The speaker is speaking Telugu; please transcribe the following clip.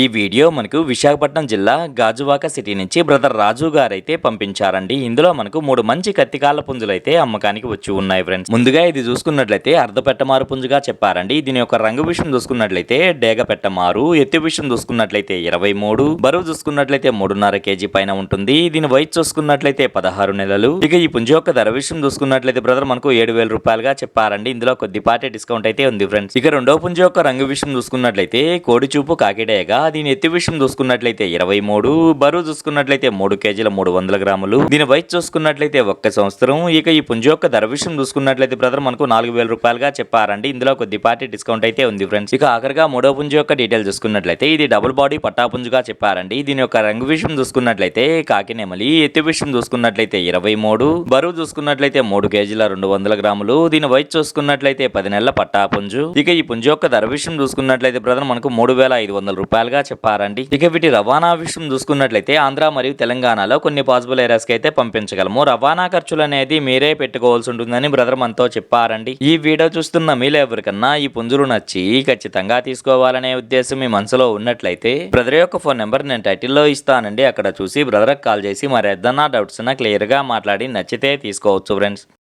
ఈ వీడియో మనకు విశాఖపట్నం జిల్లా గాజువాక సిటీ నుంచి బ్రదర్ రాజు గారైతే పంపించారండి. ఇందులో మనకు మూడు మంచి కత్తికాల పుంజులైతే అమ్మకానికి వచ్చి ఉన్నాయి ఫ్రెండ్స్. ముందుగా ఇది చూసుకున్నట్లయితే అర్ధ పెట్టమారు పుంజుగా చెప్పారండి. దీని యొక్క రంగు విషయం చూసుకున్నట్లయితే డేగ పెట్టమారు ఎత్తు విషయం చూసుకున్నట్లయితే ఇరవై మూడు బరువు చూసుకున్నట్లయితే మూడున్నర కేజీ పైన ఉంటుంది. దీని వయసు చూసుకున్నట్లయితే పదహారు నెలలు. ఇక ఈ పుంజు యొక్క ధర విషయం చూసుకున్నట్లయితే బ్రదర్ మనకు ఏడు వేల రూపాయలుగా చెప్పారండి. ఇందులో కొద్దిపాటి డిస్కౌంట్ అయితే ఉంది ఫ్రెండ్స్. ఇక రెండో పుంజు యొక్క రంగు విషయం చూసుకున్నట్లయితే కోడి చూపు కాకిడేగా దీని ఎత్తి విషయం చూసుకున్నట్లయితే ఇరవై మూడు బరువు చూసుకున్నట్లయితే మూడు కేజీల మూడు వందల గ్రాములు. దీని వయసు చూసుకున్నట్లయితే ఒక్క సంవత్సరం. ఇక ఈ పుంజు యొక్క ధర విషయం చూసుకున్నట్లయితే బ్రదర్ మనకు నాలుగు వేల రూపాయలుగా చెప్పారండి. ఇందులో కొద్దిపాటి డిస్కౌంట్ అయితే ఉంది ఫ్రెండ్స్ ఇక ఆఖరిగా మూడో పుంజు యొక్క డీటెయిల్ చూసుకున్నట్లయితే ఇది డబుల్ బాడీ పట్టాపుంజుగా చెప్పారండి. దీని యొక్క రంగు విషయం చూసుకున్నట్లయితే కాకి ఎత్తి విషయం చూసుకున్నట్లయితే ఇరవై మూడు బరువు చూసుకున్నట్లయితే మూడు కేజీల రెండు వందల గ్రాములు. దీని వయసు చూసుకున్నట్లయితే పది నెలల పట్టా పుంజు. ఇక ఈ పుంజు యొక్క ధర విషయం చూసుకున్నట్లయితే బ్రదర్ మనకు మూడు వేల ఐదు వందల రూపాయలుగా చెప్పారండి. ఇక వీటి రవాణా విషయం చూసుకున్నట్లయితే ఆంధ్ర మరియు తెలంగాణలో కొన్ని పాసిబుల్ ఏరియాస్కి అయితే పంపించగలము. రవాణా ఖర్చులు అనేది మీరే పెట్టుకోవాల్సి ఉంటుందని బ్రదర్ మనతో చెప్పారండి. ఈ వీడియో చూస్తున్న మీలో ఎవరికన్నా ఈ పుంజులు నచ్చి ఖచ్చితంగా తీసుకోవాలనే ఉద్దేశం మీ మనసులో ఉన్నట్లయితే బ్రదర్ యొక్క ఫోన్ నెంబర్ నేను టైటిల్లో ఇస్తానండి. అక్కడ చూసి బ్రదర్కి కాల్ చేసి మరి ఏదన్నా డౌట్స్ ఉన్నా క్లియర్గా మాట్లాడి నచ్చితే తీసుకోవచ్చు ఫ్రెండ్స్.